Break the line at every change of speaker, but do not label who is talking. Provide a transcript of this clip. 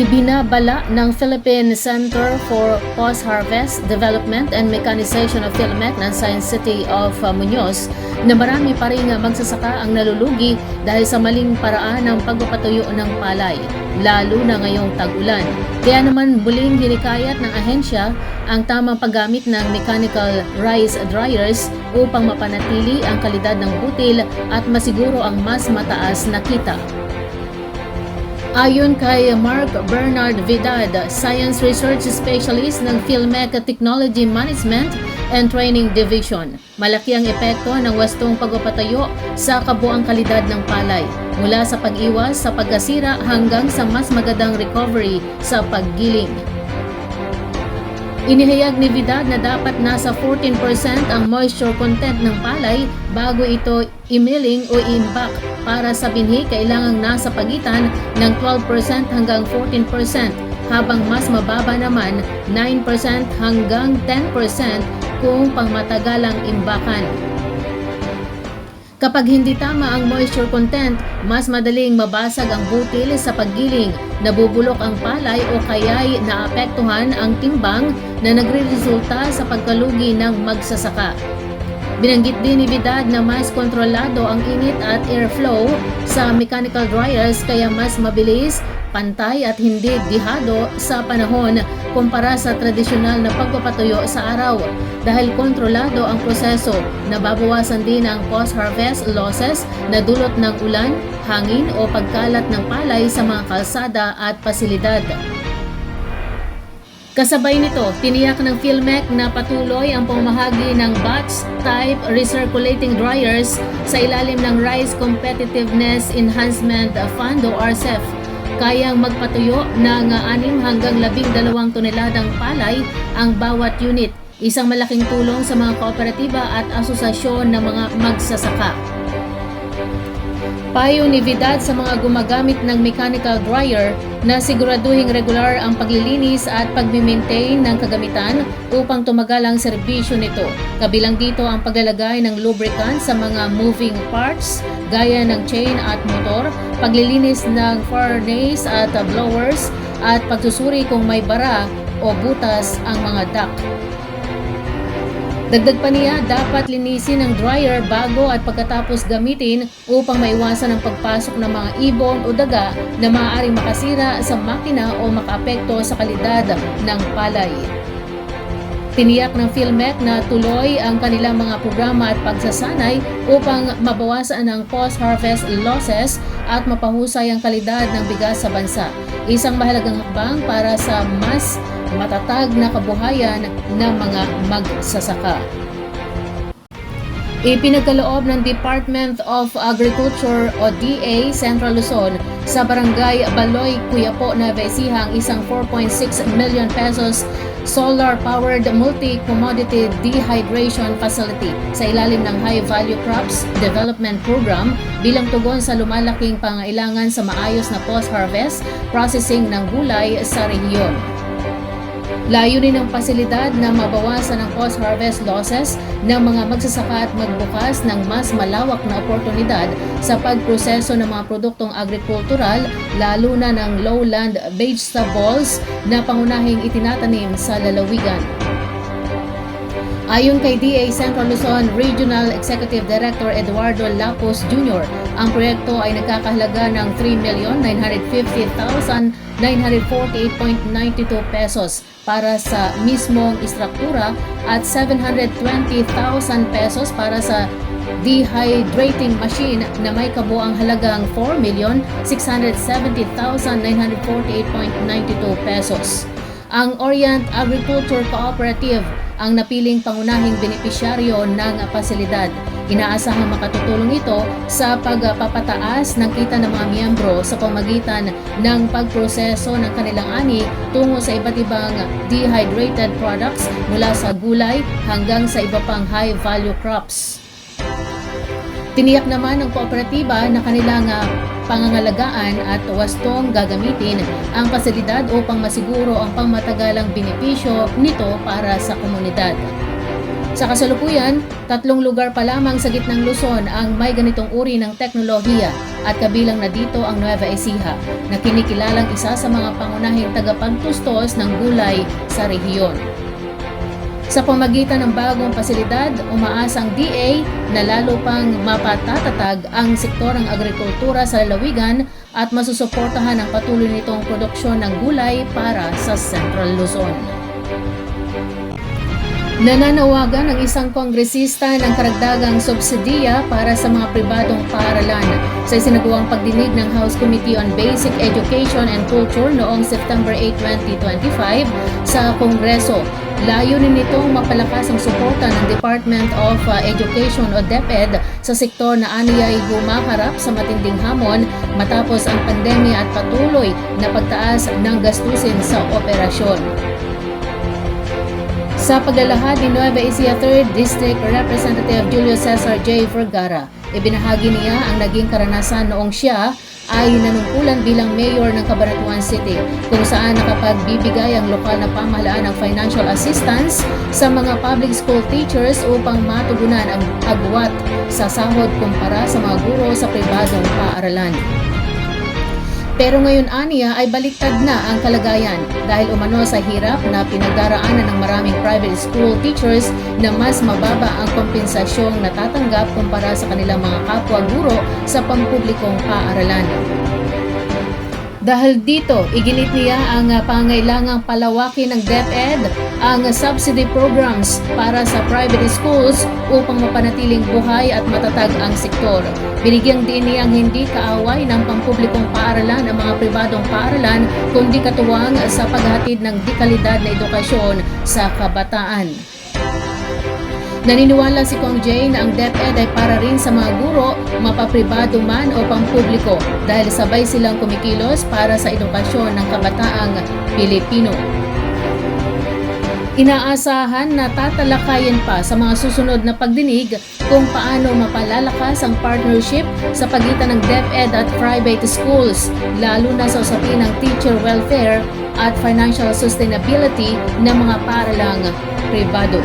Ibinabala ng Philippine Center for Post-Harvest Development and Mechanization of Philmec ng Science City of uh, Muñoz na marami pa rin magsasaka ang nalulugi dahil sa maling paraan ng pagpapatuyo ng palay, lalo na ngayong tag-ulan. Kaya naman muling hinikayat ng ahensya ang tamang paggamit ng mechanical rice dryers upang mapanatili ang kalidad ng butil at masiguro ang mas mataas na kita. Ayon kay Mark Bernard Vidal, Science Research Specialist ng Philmec Technology Management and Training Division, malaki ang epekto ng wastong pagpapatayo sa kabuang kalidad ng palay, mula sa pag-iwas sa pagkasira hanggang sa mas magandang recovery sa paggiling. Inihayag ni Vidal na dapat nasa 14% ang moisture content ng palay bago ito i-milling o i-imbak. Para sa binhi, kailangang nasa pagitan ng 12% hanggang 14% habang mas mababa naman 9% hanggang 10% kung pangmatagalang imbakan. Kapag hindi tama ang moisture content, mas madaling mabasag ang butil sa paggiling, nabubulok ang palay o kaya'y naapektuhan ang timbang na nagre-resulta sa pagkalugi ng magsasaka. Binanggit din ni Vidal na mas kontrolado ang init at airflow sa mechanical dryers kaya mas mabilis, pantay at hindi dihado sa panahon kumpara sa tradisyonal na pagpapatuyo sa araw. Dahil kontrolado ang proseso, nababawasan din ang post-harvest losses na dulot ng ulan, hangin o pagkalat ng palay sa mga kalsada at pasilidad. Kasabay nito, tiniyak ng Philmec na patuloy ang pamahagi ng batch type recirculating dryers sa ilalim ng Rice Competitiveness Enhancement Fund o RCEF. Kayang magpatuyo ng 6 hanggang 12 toneladang palay ang bawat unit, isang malaking tulong sa mga kooperatiba at asosasyon ng mga magsasaka. Payo ni Vidal sa mga gumagamit ng mechanical dryer na siguraduhing regular ang paglilinis at pagmimaintain ng kagamitan upang tumagal ang serbisyo nito. Kabilang dito ang paglalagay ng lubricant sa mga moving parts gaya ng chain at motor, paglilinis ng furnace at blowers, at pagsusuri kung may bara o butas ang mga duct. Dagdag pa niya, dapat linisin ang dryer bago at pagkatapos gamitin upang maiwasan ang pagpasok ng mga ibon o daga na maaaring makasira sa makina o makaapekto sa kalidad ng palay. Tiniyak ng Philmec na tuloy ang kanilang mga programa at pagsasanay upang mabawasan ang post-harvest losses at mapahusay ang kalidad ng bigas sa bansa. Isang mahalagang hakbang para sa mas matatag na kabuhayan ng mga magsasaka. Ipinagkaloob ng Department of Agriculture o DA Central Luzon sa Barangay Baloy, Cuyapo, Nueva Ecija ang isang 4.6 million pesos solar-powered multi-commodity dehydration facility sa ilalim ng High Value Crops Development Program bilang tugon sa lumalaking pangailangan sa maayos na post-harvest processing ng gulay sa rehiyon. Layunin ng pasilidad na mabawasan ang post-harvest losses ng mga magsasaka at magbukas ng mas malawak na oportunidad sa pagproseso ng mga produktong agrikultural, lalo na ng lowland vegetables na pangunahing itinatanim sa lalawigan. Ayon kay DA Central Luzon Regional Executive Director Eduardo Lapos Jr., ang proyekto ay nagkakahalaga ng 3,950,948.92 pesos para sa mismong istruktura at 720,000 pesos para sa dehydrating machine na may kabuang halagang 4,670,948.92 pesos. Ang Orient Agriculture Cooperative ang napiling pangunahing benepisyaryo ng pasilidad. Inaasahang makatutulong ito sa pagpapataas ng kita ng mga miyembro sa pamagitan ng pagproseso ng kanilang ani tungo sa iba't ibang dehydrated products mula sa gulay hanggang sa iba pang high-value crops. Tiniyak naman ng kooperatiba na kanilang uh, pangangalagaan at wastong gagamitin ang pasilidad upang masiguro ang pangmatagalang benepisyo nito para sa komunidad. Sa kasalukuyan, tatlong lugar pa lamang sa gitnang Luzon ang may ganitong uri ng teknolohiya at kabilang na dito ang Nueva Ecija na kinikilalang isa sa mga pangunahing tagapagtustos ng gulay sa rehiyon. Sa pamagitan ng bagong pasilidad, umaasang DA na lalo pang mapatatatag ang sektor ng agrikultura sa lalawigan at masusuportahan ang patuloy nitong produksyon ng gulay para sa Central Luzon. Nananawagan ang isang kongresista ng karagdagang subsidiya para sa mga pribadong paaralan sa isinagawang pagdinig ng House Committee on Basic Education and Culture noong September 8, 2025 sa Kongreso. Layunin nitong mapalakas ang suporta ng Department of uh, Education o DepEd sa sektor na aniyay humaharap sa matinding hamon matapos ang pandemya at patuloy na pagtaas ng gastusin sa operasyon. Sa paglalahad ni Nueva Ecija 3rd District Representative Julio Cesar J. Vergara, ibinahagi niya ang naging karanasan noong siya ay nanungkulan bilang mayor ng Cabanatuan City kung saan nakapagbibigay ang lokal na pamahalaan ng financial assistance sa mga public school teachers upang matugunan ang agwat sa sahod kumpara sa mga guro sa pribadong paaralan. Pero ngayon aniya ay baliktad na ang kalagayan dahil umano sa hirap na pinagdaraanan ng maraming private school teachers na mas mababa ang kompensasyong natatanggap kumpara sa kanilang mga kapwa guro sa pampublikong paaralan. Dahil dito, iginit niya ang uh, pangailangang palawakin ng DepEd ang subsidy programs para sa private schools upang mapanatiling buhay at matatag ang sektor. Binigyang din niyang hindi kaaway ng pampublikong paaralan ang mga pribadong paaralan kundi katuwang sa paghatid ng dekalidad na edukasyon sa kabataan. Naniniwala si Kong Jay na ang DepEd ay para rin sa mga guro, mapapribado man o pampubliko dahil sabay silang kumikilos para sa edukasyon ng kabataang Pilipino. Inaasahan na tatalakayin pa sa mga susunod na pagdinig kung paano mapalalakas ang partnership sa pagitan ng DepEd at private schools, lalo na sa usapin ng teacher welfare at financial sustainability ng mga paralang pribado.